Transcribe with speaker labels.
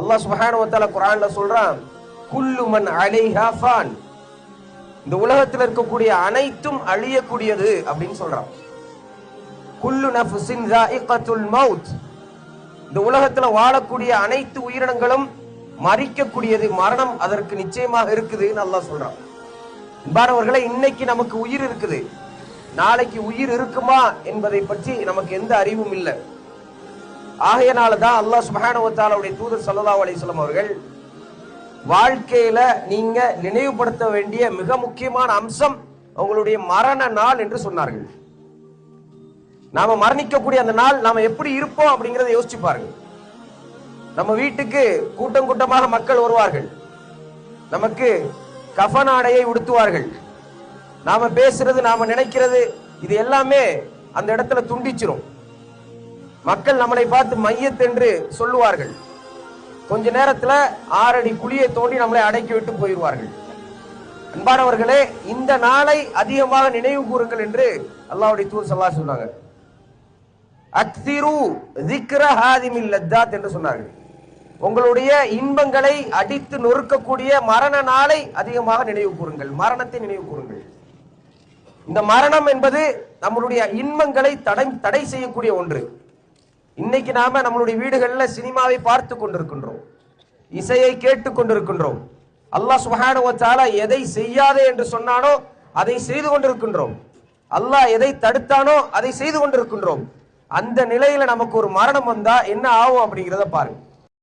Speaker 1: அல்லாஹ் சுப்ஹானஹு குரான்ல சொல்றான் குல்லு மன் அலைஹா ஃபான். இந்த உலகத்தில் இருக்கக்கூடிய அனைத்தும் அழியக்கூடியது அப்படின்னு சொல்றான். குல்லு நஃப்ஸின் ஸாயிகத்துல் மவுத் இந்த உலகத்துல வாழக்கூடிய அனைத்து உயிரினங்களும் மறிக்கக்கூடியது மரணம் அதற்கு நிச்சயமாக இருக்குதுன்னு அல்லாஹ் சொல்றான். அன்பானவர்களே இன்னைக்கு நமக்கு உயிர் இருக்குது. நாளைக்கு உயிர் இருக்குமா என்பதை பற்றி நமக்கு எந்த அறிவும் இல்லை. ஆகையனால தான் அல்லாஹ் சுப்ஹானஹு தூதர் சல்லா அலிஸ்லாம் அவர்கள் வாழ்க்கையில நீங்க நினைவுபடுத்த வேண்டிய மிக முக்கியமான அம்சம் உங்களுடைய மரண நாள் என்று சொன்னார்கள். நாம மரணிக்கக்கூடிய அந்த நாள் நாம எப்படி இருப்போம் அப்படிங்கறத யோசிச்சு பாருங்க. நம்ம வீட்டுக்கு கூட்டம் கூட்டமாக மக்கள் வருவார்கள். நமக்கு கஃபனாடையை உடுத்துவார்கள். நாம பேசுறது நாம நினைக்கிறது இது எல்லாமே அந்த இடத்துல துண்டிச்சிரும். மக்கள் நம்மளை பார்த்து மையத்தென்று சொல்லுவார்கள். கொஞ்ச நேரத்துல ஆறடி குழியை தோண்டி நம்மளை அடக்கி விட்டு போயிடுவார்கள். அன்பானவர்களே இந்த நாளை அதிகமாக நினைவு கூறுங்கள் என்று அல்லாவுடைய தூர் சல்லா சொன்னாங்க. அக்திரு திக்ர ஹாதிமில் லத்தாத் என்று சொன்னார்கள். உங்களுடைய இன்பங்களை அடித்து நொறுக்கக்கூடிய மரண நாளை அதிகமாக நினைவு கூறுங்கள். மரணத்தை நினைவு கூறுங்கள். இந்த மரணம் என்பது நம்மளுடைய இன்பங்களை தடை தடை செய்யக்கூடிய ஒன்று. இன்னைக்கு நாம நம்மளுடைய வீடுகளில் சினிமாவை பார்த்து கொண்டிருக்கின்றோம். இசையை கேட்டு கொண்டிருக்கின்றோம். அல்லாஹ் சுப்ஹானஹு எதை செய்யாதே என்று சொன்னானோ அதை செய்து கொண்டிருக்கின்றோம். அல்லாஹ் எதை தடுத்தானோ அதை செய்து கொண்டிருக்கின்றோம். அந்த நிலையில நமக்கு ஒரு மரணம் வந்தா என்ன ஆகும் அப்படிங்கிறத பாருங்க.